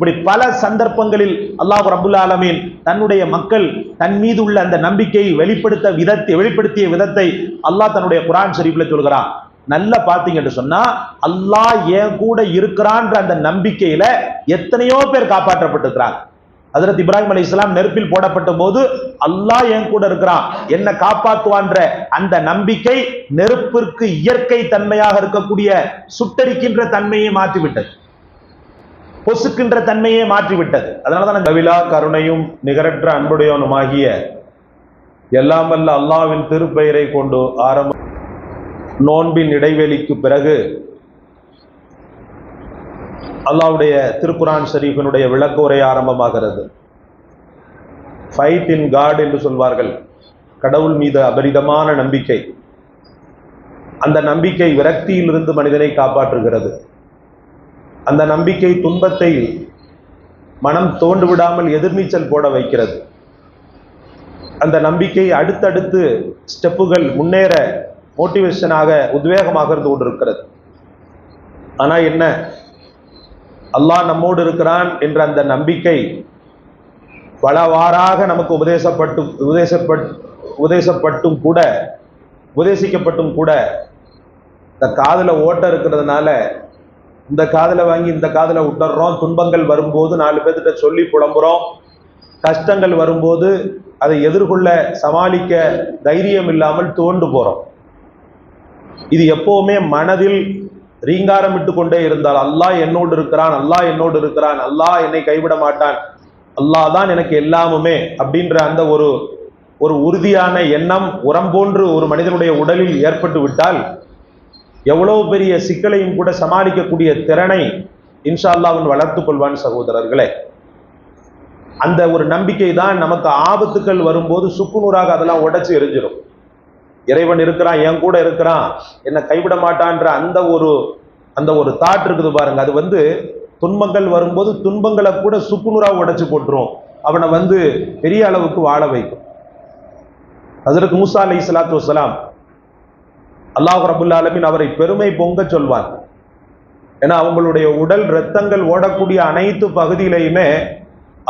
இப்படி பல சந்தர்ப்பங்களில் அல்லாஹ் ரபுல் ஆலமீன் தன்னுடைய மக்கள் தன் மீது உள்ள அந்த நம்பிக்கையை வெளிப்படுத்த விதத்தை வெளிப்படுத்திய விதத்தை அல்லாஹ் தன்னுடைய குரான் ஷரீஃப்ல சொல்கிறான். நல்லா பார்த்தீங்கன்னு சொன்னா அல்லாஹ் என் கூட இருக்கிறான்ற அந்த நம்பிக்கையில எத்தனையோ பேர் காப்பாற்றப்பட்டிருக்கிறாங்க. ஹஜரத் இப்ராஹிம் அலி இஸ்லாம் நெருப்பில் போடப்பட்ட போது அல்லாஹ் என் கூட இருக்கிறான். என்ன காப்பாத்துவான்ற அந்த நம்பிக்கை நெருப்பிற்கு இயற்கை தன்மையாக இருக்கக்கூடிய சுட்டரிக்கின்ற தன்மையை மாற்றிவிட்டது. பொசுக்கின்ற தன்மையை மாற்றிவிட்டது. அதனாலதான் கவிலா கருணையும் நிகரற்ற அன்புடையவனுமாகிய எல்லாம் வல்ல அல்லாவின் திருப்பெயரை கொண்டு ஆரம்ப நோன்பின் இடைவெளிக்கு பிறகு அல்லாவுடைய திருக்குரான் ஷரீஃபினுடைய விளக்க உரை ஆரம்பமாகிறது. ஃபைட் இன் காட் என்று சொல்வார்கள். கடவுள் மீது அபரிதமான நம்பிக்கை. அந்த நம்பிக்கை விரக்தியிலிருந்து மனிதனை காப்பாற்றுகிறது. அந்த நம்பிக்கை துன்பத்தை மனம் தோண்டு விடாமல் எதிர்நீச்சல் போட வைக்கிறது. அந்த நம்பிக்கை அடுத்தடுத்து ஸ்டெப்புகள் முன்னேற மோட்டிவேஷனாக உத்வேகமாக இருந்து கொண்டிருக்கிறது. ஆனால் என்ன? அல்லாஹ் நம்மோடு இருக்கிறான் என்ற அந்த நம்பிக்கை பலவாறாக நமக்கு உபதேசப்பட்டு உபதேசப்பட் உபதேசப்பட்டும் கூட உபதேசிக்கப்பட்டும் கூட இந்த காதில் ஓட்ட இருக்கிறதுனால இந்த காதில் வாங்கி இந்த காதில் விட்டுறோம் துன்பங்கள் வரும்போது நாலு பேர்த்திட்ட சொல்லி புலம்புறோம். கஷ்டங்கள் வரும்போது அதை எதிர்கொள்ள சமாளிக்க தைரியம் இல்லாமல் துவண்டு போகிறோம் இது எப்போவுமே மனதில் ரீங்காரம் இட்டு கொண்டே இருந்தால் அல்லாஹ் என்னோடு இருக்கிறான் அல்லாஹ் என்னோடு இருக்கிறான் அல்லாஹ் என்னை கைவிட மாட்டான் அல்லாஹ் தான் எனக்கு எல்லாமுமே அப்படின்ற அந்த ஒரு ஒரு உறுதியான எண்ணம் உரம் போன்று ஒரு மனிதனுடைய உடலில் ஏற்பட்டு விட்டால் எவ்வளவு பெரிய சிக்கலையும் கூட சமாளிக்கக்கூடிய திறனை இன்ஷா அல்லாஹ்வின் வளர்த்துக் கொள்வான் சகோதரர்களே. அந்த ஒரு நம்பிக்கை தான் நமக்கு ஆபத்துக்கள் வரும்போது சுக்குநூறாக அதெல்லாம் உடைச்சு எரிஞ்சிடும் இறைவன் இருக்கிறான் என் கூட இருக்கிறான் என்னை கைவிட மாட்டான்ற அந்த ஒரு அந்த ஒரு தாட் இருக்குது பாருங்க. அது வந்து துன்பங்கள் வரும்போது துன்பங்களை கூட சுக்குநூறாக உடைச்சு போட்டுரும். அவனை வந்து பெரிய அளவுக்கு வாழ வைக்கும். அதற்கு மூசா அலி சலாத்து வலாம் அல்லாஹ் ரபுல் ஆலமின் அவரை பெருமை பொங்க சொல்வார். ஏன்னா அவங்களுடைய உடல் இரத்தங்கள் ஓடக்கூடிய அனைத்து பகுதியிலையுமே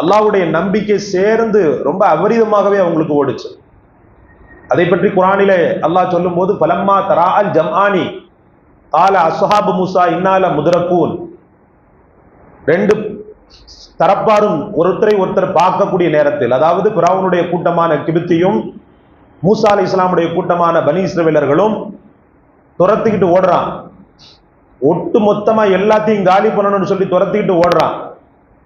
அல்லாஹ்வுடைய நம்பிக்கை சேர்ந்து ரொம்ப அபரிதமாகவே அவங்களுக்கு ஓடுச்சு. அதை பற்றி குரானிலே அல்லாஹ் சொல்லும்போது பலம்மா தரா அல் ஜம்ஆனி கால அசுஹாபு மூசா இன்னால முதரக்கூன். ரெண்டு தரப்பாரும் ஒருத்தரை ஒருத்தர் பார்க்கக்கூடிய நேரத்தில் அதாவது பிராவுனுடைய கூட்டமான கிபித்தியும் மூசா அலி இஸ்லாமுடைய கூட்டமான பனி இஸ்ரவேலர்களும் துரத்திக்கிட்டு ஓடுறான். ஒட்டு மொத்தமா எல்லாத்தையும் காலி பண்ணணும்னு சொல்லி துரத்திக்கிட்டு ஓடுறான்.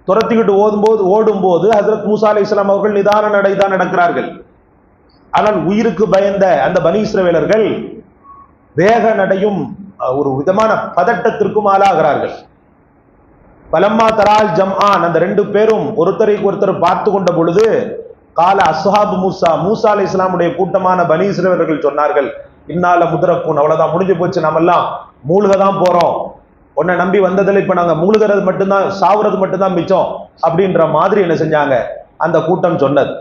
துரத்திக்கிட்டு ஓடும்போது ஓடும்போது ஹசரத் மூசா அலி இஸ்லாம் அவர்கள் நிதான நடை தான் நடக்கிறார்கள். ஆனால் உயிருக்கு பயந்த அந்த பனி இஸ்ரவேலர்கள் வேக நடையும் ஒரு விதமான பதட்டத்திற்கும் ஆளாகிறார்கள். பலம்மா தரால் ஜம்ஆன் அந்த ரெண்டு பேரும் ஒருத்தரை ஒருத்தர் பார்த்து கொண்ட பொழுது கால அஸ்ஹாப் மூசா மூசா அலி இஸ்லாமுடைய கூட்டமான பனி இஸ்ரவேலர்கள் சொன்னார்கள் இன்னால முதிரக்கூன். அவ்வளவுதான் முடிஞ்சு போச்சு நாமெல்லாம். மூழ்க தான் போறோம். உன்னை நம்பி வந்ததில் இப்ப நாங்க மூழ்கிறது மட்டும்தான் சாவுறது மட்டும்தான் மிச்சம் அப்படின்ற மாதிரி என்ன செஞ்சாங்க? அந்த கூட்டம் சொன்னது.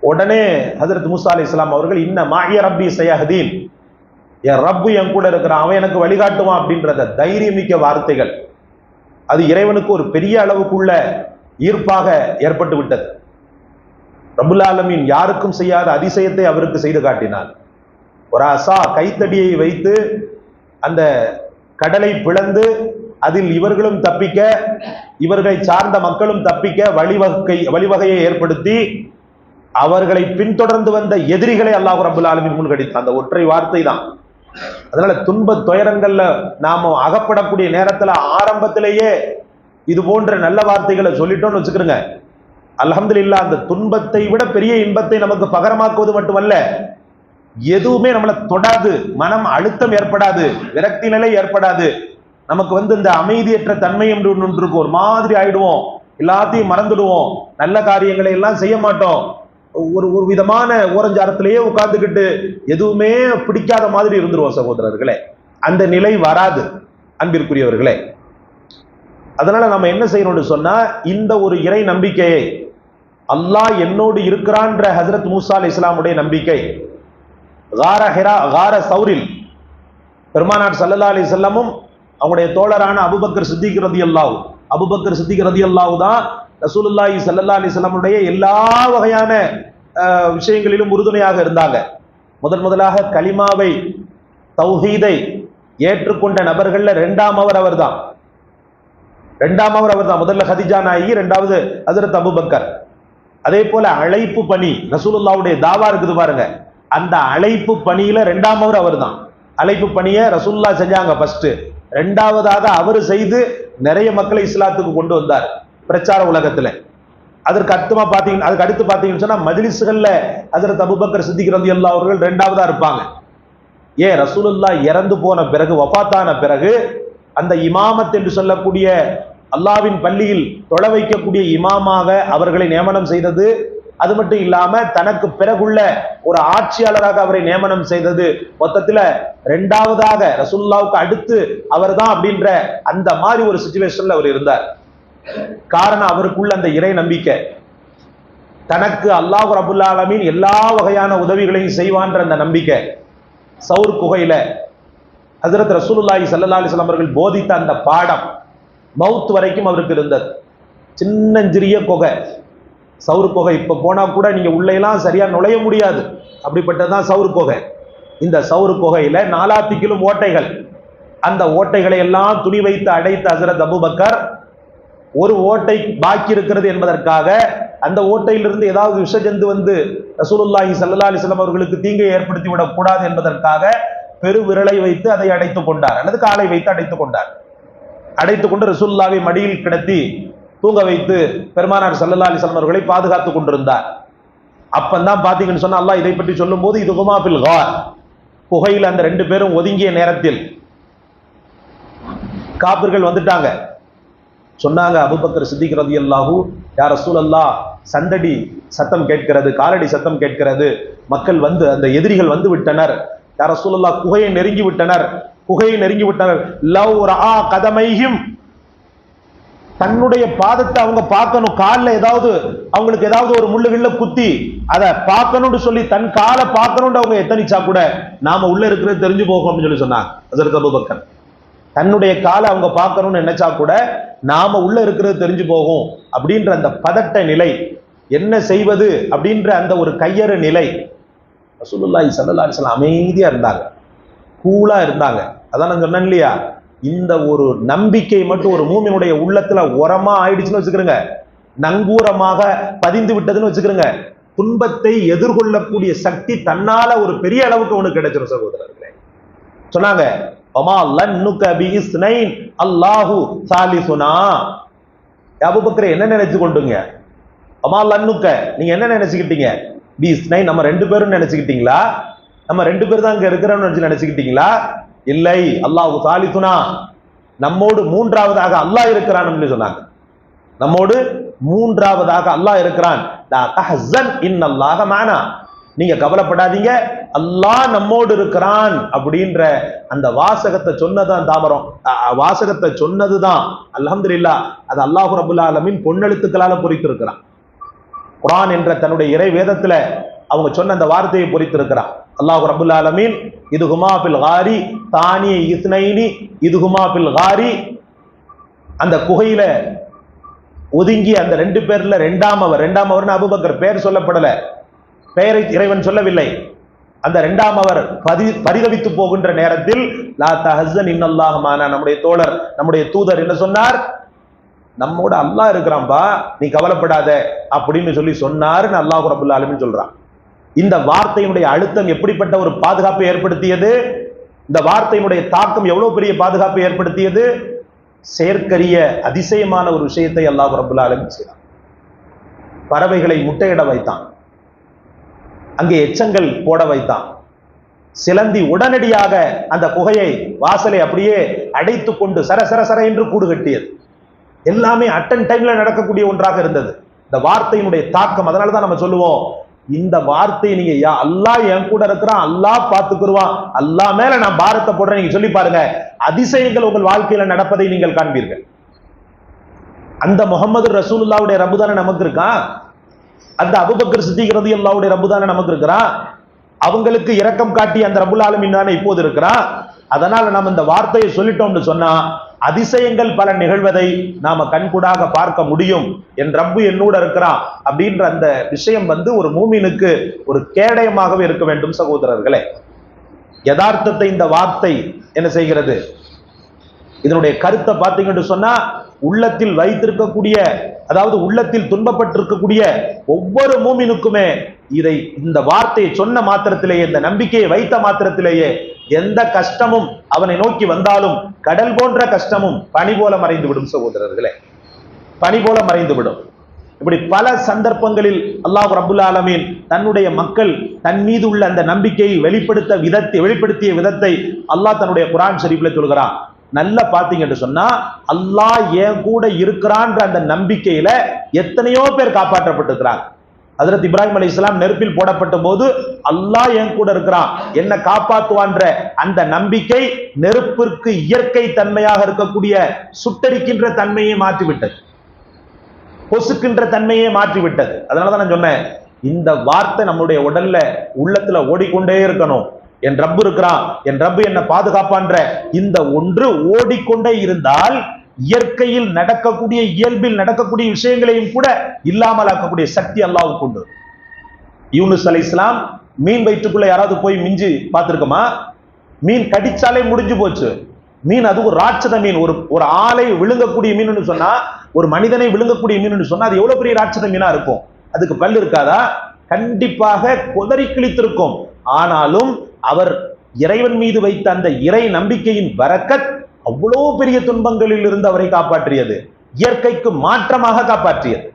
உடனே ஹசரத் மூசா அலி இஸ்லாம் அவர்கள் இன்ன மாய ரப்பி சயஹதீன். என் ரப்பு என் கூட இருக்கிறான் அவன் எனக்கு வழிகாட்டுவான் அப்படின்றத தைரியமிக்க வார்த்தைகள். அது இறைவனுக்கு ஒரு பெரிய அளவுக்குள்ள ஈர்ப்பாக ஏற்பட்டு விட்டது. ரபுல் ஆலமின் யாருக்கும் செய்யாத அதிசயத்தை அவருக்கு செய்து காட்டினார். ஒரு அசா கைத்தடியை வைத்து அந்த கடலை பிளந்து அதில் இவர்களும் தப்பிக்க இவர்களை சார்ந்த மக்களும் தப்பிக்க வழிவகை வழிவகையை ஏற்படுத்தி அவர்களை பின்தொடர்ந்து வந்த எதிரிகளை அல்லாஹு ரபுல் ஆலமின் முன்கடித்த அந்த ஒற்றை வார்த்தை தான். அதனால துன்ப துயரங்கள்ல நாம அகப்படக்கூடிய நேரத்துல ஆரம்பத்திலேயே இது போன்ற நல்ல வார்த்தைகளை சொல்லிட்டோம்னு வச்சுக்கிறோங்க. அல்ஹம்துலில்லாஹ் அந்த துன்பத்தை விட பெரிய இன்பத்தை நமக்கு பகரமாக்குவது மட்டுமல்ல எதுவுமே நம்மளை தொடாது. மனம் அழுத்தம் ஏற்படாது. விரக்தி நிலை ஏற்படாது. நமக்கு வந்து இந்த அமைதியற்ற தன்மை என்று ஒன்று இருக்கும் ஒரு மாதிரி ஆயிடுவோம். எல்லாத்தையும் மறந்துடுவோம். நல்ல காரியங்களை எல்லாம் செய்ய மாட்டோம். ஒரு ஒரு விதமான ஓரஞ்சாரத்திலேயே உட்கார்ந்துக்கிட்டு எதுவுமே பிடிக்காத மாதிரி இருந்துருவோம் சகோதரர்களே. அந்த நிலை வராது அன்பிற்குரியவர்களே. அதனால நம்ம என்ன செய்யணும்னு சொன்னா இந்த ஒரு இறை நம்பிக்கையை அல்லாஹ் என்னோடு இருக்கிறான்ற ஹசரத் மூசா அலி இஸ்லாமுடைய நம்பிக்கை கார ஹெரா கார சௌரில். பெருமானார் சல்லல்லா அலி செல்லமும் அவங்களுடைய தோழரான அபுபக்கர் சித்திக் ரதி அல்லாஹ் அபுபக்கர் சித்திக் ரதியல்லாஹு தான் ரசூலுல்லாஹி ஸல்லல்லாஹு அலி செல்லமுடைய எல்லா வகையான விஷயங்களிலும் உறுதுணையாக இருந்தாங்க. முதன் முதலாக கலிமாவை தௌஹீதை ஏற்றுக்கொண்ட நபர்கள்ல ரெண்டாம் அவர் அவர்தான் ரெண்டாம் அவர் அவர் தான். முதல்ல ஹதிஜா நாயகி ரெண்டாவது அதிரத் அபுபக்கர். அதே போல அழைப்பு பணி ரசூலுல்லாவுடைய தாவா இருக்குது பாருங்க. அந்த அழைப்பு பணியில ரெண்டாம் அவர் அவர்தான். அழைப்பு பணியை ரசுல்லா செஞ்சாங்க ஃபர்ஸ்ட் ரெண்டாவதாக அவர் செய்து நிறைய மக்களை இஸ்லாத்துக்கு கொண்டு வந்தார் பிரச்சார உலகத்துல. அதற்கு அடுத்தமா பாத்தீங்கன்னா அதுக்கு அடுத்து பாத்தீங்கன்னு சொன்னா மஜ்லிஸ்கள்ல ஹஜரத் தபுபக்கர் சித்திக்கிறது எல்லா அவர்கள் ரெண்டாவதா இருப்பாங்க. ஏன் ரசூலுல்லா இறந்து போன பிறகு வபாத்தான பிறகு அந்த இமாமத் என்று சொல்லக்கூடிய அல்லாவின் பள்ளியில் தொலை வைக்கக்கூடிய இமாமாக அவர்களை நியமனம் செய்தது அது மட்டும் இல்லாம தனக்கு பிறகுள்ள ஒரு ஆட்சியாளராக அவரை நியமனம் செய்தது. மொத்தத்துல ரெண்டாவதாக ரசுல்லாவுக்கு அடுத்து அவர் தான் அப்படின்ற அந்த மாதிரி ஒரு சுச்சுவேஷன்ல அவர் இருந்தார். காரணம் அவருக்குள்ள அந்த இறை நம்பிக்கை. தனக்கு அல்லாஹ் ரபுல் எல்லா வகையான உதவிகளையும் செய்வான்ற அந்த நம்பிக்கை. சவுர் குகையில ஹசரத் ரசூலுல்லாஹி சல்லா அலிஸ்லாம் அவர்கள் போதித்த அந்த பாடம் மவுத் வரைக்கும் அவருக்கு இருந்தது. சின்னஞ்சிறிய குகை. சவுறு புகை இப்போ போனால் கூட நீங்கள் உள்ளேலாம் சரியாக நுழைய முடியாது. அப்படிப்பட்டதான் சவுறு குகை இந்த சவுர் குகையில நாலாத்திக்கிலும் ஓட்டைகள். அந்த ஓட்டைகளை எல்லாம் துணி வைத்து அடைத்த ஹசரத் அபுபக்கர் ஒரு ஓட்டை பாக்கி இருக்கிறது என்பதற்காக அந்த ஓட்டையிலிருந்து ஏதாவது விஷஜந்து வந்து ரசூலுல்லாஹி சல்லா அலிஸ்லாம் அவர்களுக்கு தீங்கை ஏற்படுத்தி விடக்கூடாது என்பதற்காக பெரு விரலை வைத்து அதை அடைத்துக் கொண்டார். அல்லது காலை வைத்து அடைத்துக் கொண்டார். அடைத்துக்கொண்டு கொண்டு மடியில் கிடத்தி தூங்க வைத்து பெருமானார் ஸல்லல்லாஹு அலைஹி வஸல்லம் அவர்களை பாதுகாத்துக் கொண்டிருந்தார். அப்பந்தான் பார்த்தீங்கன்னு சொன்னால் அல்லாஹ் இதை பற்றி சொல்லும்போது இது குமாபில் கார். குகையில் அந்த ரெண்டு பேரும் ஒதுங்கிய நேரத்தில் காப்பிர்கள் வந்துட்டாங்க. சொன்னாங்க அபுபக்கர் சித்திக்கிறது ரதியல்லாஹு யார் ரசூலல்லா சந்தடி சத்தம் கேட்கிறது காலடி சத்தம் கேட்கிறது. மக்கள் வந்து அந்த எதிரிகள் வந்து விட்டனர். யார் ரசூலல்லா குகையை நெருங்கி விட்டனர். குகையை நெருங்கி விட்டனர். லவ் ஆ கதமையும் தன்னுடைய பாதத்தை அவங்க பார்க்கணும். காலில் ஏதாவது அவங்களுக்கு ஏதாவது ஒரு முள்ளுகள்ல குத்தி அதை பார்க்கணும்னு சொல்லி தன் காலை பார்க்கணும்னு அவங்க எத்தனிச்சா கூட நாம உள்ள இருக்கிறது தெரிஞ்சு போகும் அப்படின்னு சொல்லி சொன்னாங்க. Hazrat Abubakar. தன்னுடைய காலை அவங்க பார்க்கணும்னு நினைச்சா கூட நாம உள்ள இருக்கிறது தெரிஞ்சு போகும் அப்படின்ற அந்த பதட்ட நிலை என்ன செய்வது அப்படின்ற அந்த ஒரு கையறு நிலை ரசூலுல்லாஹி சல்லா அலைஹி அமைதியா இருந்தாங்க. கூலா இருந்தாங்க. அதான் நான் சொன்னேன் இல்லையா? இந்த ஒரு நம்பிக்கை மட்டும் ஒரு மூமியனுடைய உள்ளத்துல உரமா ஆயிடுச்சுன்னு வச்சுக்கிறோங்க. நங்கூரமாக பதிந்து விட்டதுன்னு வச்சுக்கிறோங்க. துன்பத்தை எதிர்கொள்ளக்கூடிய சக்தி தன்னால ஒரு பெரிய அளவுக்கு உனக்கு கிடைச்சிரும் சகோதரர்களே. சொன்னாங்க ஒமா லன்னுக பி அல்லாஹு அல்லாஹு சாலிசுனா அபூபக்கர் என்ன நினைச்சு கொண்டுங்க? அமா லன்னுக்க. நீங்க என்ன நினைச்சுக்கிட்டீங்க? பி நம்ம ரெண்டு பேரும் நினைச்சுக்கிட்டீங்களா? நம்ம ரெண்டு பேர் தான் அங்க இருக்கிறோம்னு நினைச்சு நினைச்சுக்கிட்டீங்களா? இல்லை அல்லாஹு சாலிசுனா. நம்மோடு மூன்றாவதாக அல்லாஹ் இருக்கிறான் அப்படின்னு சொன்னாங்க. நம்மோடு மூன்றாவதாக அல்லாஹ் இருக்கிறான். லா மானா. நீங்க கவலைப்படாதீங்க. அல்லாஹ் நம்மோடு இருக்கிறான் அப்படின்ற அந்த வாசகத்தை சொன்னதான் தாமரம். வாசகத்தை சொன்னதுதான். அல்ஹம்துலில்லாஹ் அது அல்லாஹ் ரபுல்லா அலமின் பொன்னெழுத்துக்களால பொறித்திருக்கிறான். குரான் என்ற தன்னுடைய இறை வேதத்துல அவங்க சொன்ன அந்த வார்த்தையை பொறித்திருக்கிறான். அல்லாஹ் ரபுல்லா அலமீன் இது ஹுமா பில் காரி தானி இஸ்னைனி இது ஹுமா பில் அந்த குகையில ஒதுங்கி அந்த ரெண்டு பேர்ல ரெண்டாம் அவர் ரெண்டாம் அவர்னு அபுபக்கர் பெயர் சொல்லப்படல பெயரை இறைவன் சொல்லவில்லை. அந்த இரண்டாம் அவர் பதி பரிதவித்து போகின்ற நேரத்தில் லா தஹசன் இன்னல்லாஹமான நம்முடைய தோழர் நம்முடைய தூதர் என்ன சொன்னார். நம்மோட அல்லாஹ் இருக்கிறான்பா நீ கவலைப்படாத அப்படின்னு சொல்லி சொன்னாருன்னு அல்லாஹ் ரபுல் ஆலமீன் சொல்றான் இந்த வார்த்தையினுடைய அழுத்தம் எப்படிப்பட்ட ஒரு பாதுகாப்பை ஏற்படுத்தியது? இந்த வார்த்தையினுடைய தாக்கம் எவ்வளவு பெரிய பாதுகாப்பை ஏற்படுத்தியது? செயற்கரிய அதிசயமான ஒரு விஷயத்தை அல்லாஹ் ரபுல் ஆலமீன் செய்தான். பறவைகளை முட்டையிட வைத்தான். அங்கே எச்சங்கள் போட வைத்தான். சிலந்தி உடனடியாக அந்த குகையை வாசலை அப்படியே அடைத்து கொண்டு சர சர சர என்று கூடு கட்டியது. எல்லாமே அட்டன் டைம்ல நடக்கக்கூடிய ஒன்றாக இருந்தது. இந்த வார்த்தையினுடைய தாக்கம் அதனால தான் நம்ம சொல்லுவோம் இந்த வார்த்தை நீங்க யா அல்லாஹ் என் கூட இருக்கிறான் அல்லாஹ் பார்த்துக்குருவான் அல்லா மேல நான் பாரத்தை போடுறேன். நீங்க சொல்லி பாருங்க அதிசயங்கள் உங்கள் வாழ்க்கையில நடப்பதை நீங்கள் காண்பீர்கள். அந்த முகமது ரசூலுல்லாவுடைய ரப்பு தானே நமக்கு இருக்கான் அந்த அபுபக்கர் சித்திகிறது எல்லாவுடைய ரப்பு தானே நமக்கு இருக்கிறான் அவங்களுக்கு இரக்கம் காட்டி அந்த ரபுல் ஆலமின் தானே இப்போது இருக்கிறான் அதனால நம்ம இந்த வார்த்தையை சொல்லிட்டோம்னு சொன்னா அதிசயங்கள் பல நிகழ்வதை நாம கண்கூடாக பார்க்க முடியும். என் ரப்பு என்னோட இருக்கிறான் அப்படின்ற அந்த விஷயம் வந்து ஒரு மூமினுக்கு ஒரு கேடயமாகவே இருக்க வேண்டும் சகோதரர்களே. யதார்த்தத்தை இந்த வார்த்தை என்ன செய்கிறது? இதனுடைய கருத்தை பார்த்தீங்கன்னு சொன்னா உள்ளத்தில் வைத்திருக்கக்கூடிய அதாவது உள்ளத்தில் துன்பப்பட்டிருக்கக்கூடிய ஒவ்வொரு மூமினுக்குமே இதை இந்த வார்த்தையை சொன்ன மாத்திரத்திலேயே இந்த நம்பிக்கையை வைத்த மாத்திரத்திலேயே எந்த கஷ்டமும் அவனை நோக்கி வந்தாலும் கடல் போன்ற கஷ்டமும் பனி போல மறைந்து விடும் சகோதரர்களே. பனி போல மறைந்து விடும். இப்படி பல சந்தர்ப்பங்களில் அல்லாஹ் ரபுல் ஆலமீன் தன்னுடைய மக்கள் தன் மீது உள்ள அந்த நம்பிக்கையை வெளிப்படுத்த விதத்தை வெளிப்படுத்திய விதத்தை அல்லாஹ் தன்னுடைய குரான் ஷரீஃப்ல சொல்கிறான் நல்லா பார்த்தீங்கன்னு சொன்னா அல்லாஹ் என் கூட இருக்கிறான்ற அந்த நம்பிக்கையில எத்தனையோ பேர் காப்பாற்றப்பட்டிருக்கிறாங்க. ஹஜரத் இப்ராஹிம் அலி இஸ்லாம் நெருப்பில் போடப்பட்ட போது அல்லாஹ் என் கூட இருக்கிறான். என்ன காப்பாத்துவான்ற அந்த நம்பிக்கை நெருப்பிற்கு இயற்கை தன்மையாக இருக்கக்கூடிய சுட்டரிக்கின்ற தன்மையை மாற்றிவிட்டது. பொசுக்கின்ற தன்மையே மாற்றிவிட்டது. அதனாலதான் நான் சொன்னேன் இந்த வார்த்தை நம்முடைய உடல்ல உள்ளத்துல ஓடிக்கொண்டே இருக்கணும். என் ரப்பு இருக்கிறான் என் ரப்பு என்ன பாதுகாப்பான்ற இந்த ஒன்று ஓடிக்கொண்டே இருந்தால் இயற்கையில் நடக்கக்கூடிய இயல்பில் நடக்கக்கூடிய விஷயங்களையும் கூட இல்லாமல் ஆக்கக்கூடிய சக்தி அல்லாவுக்கு உண்டு. யூனுஸ் அலை இஸ்லாம் மீன் வயிற்றுக்குள்ள யாராவது போய் மிஞ்சி பார்த்துருக்கோமா? மீன் கடிச்சாலே முடிஞ்சு போச்சு. மீன் அது ஒரு ராட்சத மீன். ஒரு ஒரு ஆலை விழுங்கக்கூடிய மீன் சொன்னா ஒரு மனிதனை விழுங்கக்கூடிய மீன் சொன்னா அது எவ்வளவு பெரிய ராட்சத மீனா இருக்கும்? அதுக்கு பல் இருக்காதா? கண்டிப்பாக குதறி கிழித்திருக்கும். ஆனாலும் அவர் இறைவன் மீது வைத்த அந்த இறை நம்பிக்கையின் வரக்கத் அவ்வளோ பெரிய துன்பங்களில் இருந்து அவரை காப்பாற்றியது. இயற்கைக்கு மாற்றமாக காப்பாற்றியது.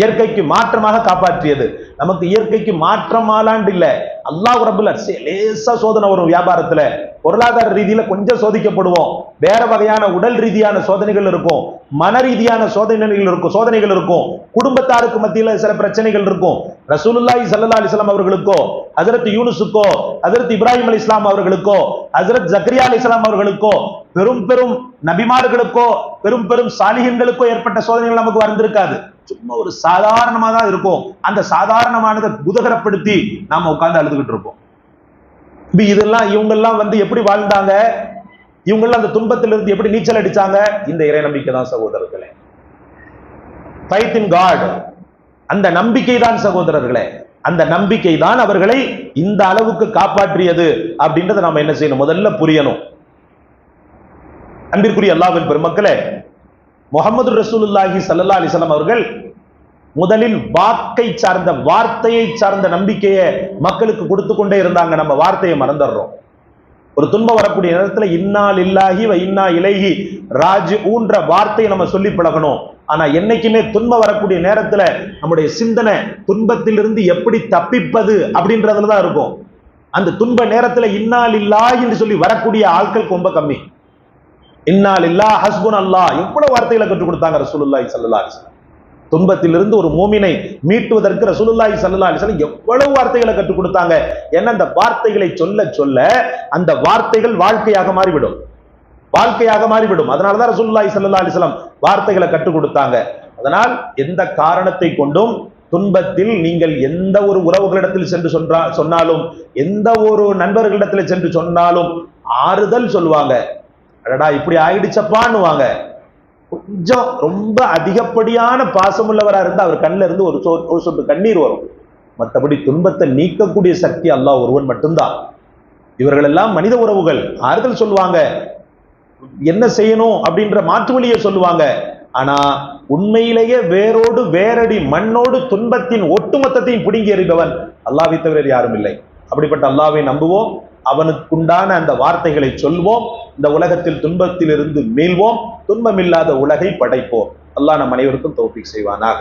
இயற்கைக்கு மாற்றமாக காப்பாற்றியது. நமக்கு இயற்கைக்கு மாற்றமாலாண்டு இல்லை. அல்லாஹ் ரபுல்ல லேசா சோதனை வரும் வியாபாரத்துல. பொருளாதார ரீதியில கொஞ்சம் சோதிக்கப்படுவோம். வேற வகையான உடல் ரீதியான சோதனைகள் இருக்கும். மன ரீதியான சோதனைகள் இருக்கும் சோதனைகள் இருக்கும். குடும்பத்தாருக்கு மத்தியில சில பிரச்சனைகள் இருக்கும். ரசூலுல்லாஹி சல்லா அலிஸ்லாம் அவர்களுக்கோ ஹசரத் யூனுசுக்கோ ஹசரத் இப்ராஹிம் அலி இஸ்லாம் அவர்களுக்கோ ஹசரத் ஜக்ரியா அலி இஸ்லாம் அவர்களுக்கோ பெரும் பெரும் நபிமார்களுக்கோ பெரும் பெரும் சாலிகன்களுக்கோ ஏற்பட்ட சோதனைகள் நமக்கு வந்திருக்காது. சும்மா ஒரு சாதாரணமா தான் இருக்கும். அந்த சாதாரணமானதை குதகரப்படுத்தி நாம உட்கார்ந்து அழுதுகிட்டு இருப்போம். இப்ப இதெல்லாம் இவங்கெல்லாம் வந்து எப்படி வாழ்ந்தாங்க? இவங்கெல்லாம் அந்த துன்பத்திலிருந்து எப்படி நீச்சல் அடிச்சாங்க? இந்த இறை நம்பிக்கை தான் சகோதரர்களே. ஃபைத் இன் காட் அந்த நம்பிக்கை தான் சகோதரர்களே. அந்த நம்பிக்கை தான் அவர்களை இந்த அளவுக்கு காப்பாற்றியது அப்படின்றத நாம என்ன செய்யணும்? முதல்ல புரியணும். அன்பிற்குரிய அல்லாவின் பெருமக்களே முகமது ரசூலுல்லாஹி சல்லா அலிசல்லாம் அவர்கள் முதலில் வாக்கை சார்ந்த வார்த்தையை சார்ந்த நம்பிக்கையை மக்களுக்கு கொடுத்து கொண்டே இருந்தாங்க. நம்ம வார்த்தையை மறந்துடுறோம். ஒரு துன்பம் வரக்கூடிய நேரத்தில் இன்னால் இல்லாஹி வ இன்னா இலகி ராஜ் ஊன்ற வார்த்தையை நம்ம சொல்லி பழகணும். ஆனா என்னைக்குமே துன்பம் வரக்கூடிய நேரத்துல நம்முடைய சிந்தனை துன்பத்திலிருந்து எப்படி தப்பிப்பது அப்படின்றதுல தான் இருக்கும். அந்த துன்ப நேரத்துல இன்னால் இல்லாஹி என்று சொல்லி வரக்கூடிய ஆட்கள் ரொம்ப கம்மி. இன்னால் இல்லா ஹஸ்புன் அல்லாஹ் எவ்வளவு வார்த்தைகளை கற்றுக் கொடுத்தாங்க ரசூலுல்லாஹி சல்லா அலைஹி துன்பத்திலிருந்து ஒரு மூமினை மீட்டுவதற்கு ரசூலுல்லாஹி சல்லா அலைஹி எவ்வளவு வார்த்தைகளை கற்றுக் கொடுத்தாங்க? ஏன்னா அந்த வார்த்தைகளை சொல்ல சொல்ல அந்த வார்த்தைகள் வாழ்க்கையாக மாறிவிடும். வாழ்க்கையாக மாறிவிடும். அதனாலதான் தான் சல்லா அலிஸ்லாம் வார்த்தைகளை கற்றுக் கொடுத்தாங்க. அதனால் எந்த காரணத்தை கொண்டும் துன்பத்தில் நீங்கள் எந்த ஒரு உறவுகளிடத்தில் சென்று சொன்றா சொன்னாலும் எந்த ஒரு நண்பர்களிடத்தில் சென்று சொன்னாலும் ஆறுதல் சொல்லுவாங்க. அடடா இப்படி ஆயிடுச்சப்பான்னுவாங்க கொஞ்சம் ரொம்ப அதிகப்படியான பாசமுள்ளவராக இருந்தால் அவர் கண்ணில் இருந்து ஒரு சொ- ஒரு சொட்டு கண்ணீர் வரும். மற்றபடி துன்பத்தை நீக்கக்கூடிய சக்தி அல்லாஹ் ஒருவன் மட்டும்தான். இவர்களெல்லாம் மனித உறவுகள். ஆறுதல் சொல்லுவாங்க. என்ன செய்யணும் அப்படின்ற மாற்று வழியை சொல்லுவாங்க. ஆனா உண்மையிலேயே வேரோடு வேரடி மண்ணோடு துன்பத்தின் ஒட்டுமொத்தத்தையும் பிடுங்கி எறிபவன் அல்லாவை தவிர யாரும் இல்லை அப்படிப்பட்ட அல்லாவை நம்புவோம். அவனுக்குண்டான அந்த வார்த்தைகளை சொல்வோம். இந்த உலகத்தில் துன்பத்திலிருந்து மீள்வோம். துன்பமில்லாத உலகை படைப்போம். அல்லாஹ் நம் அனைவருக்கும் தோப்பிக் செய்வானாக.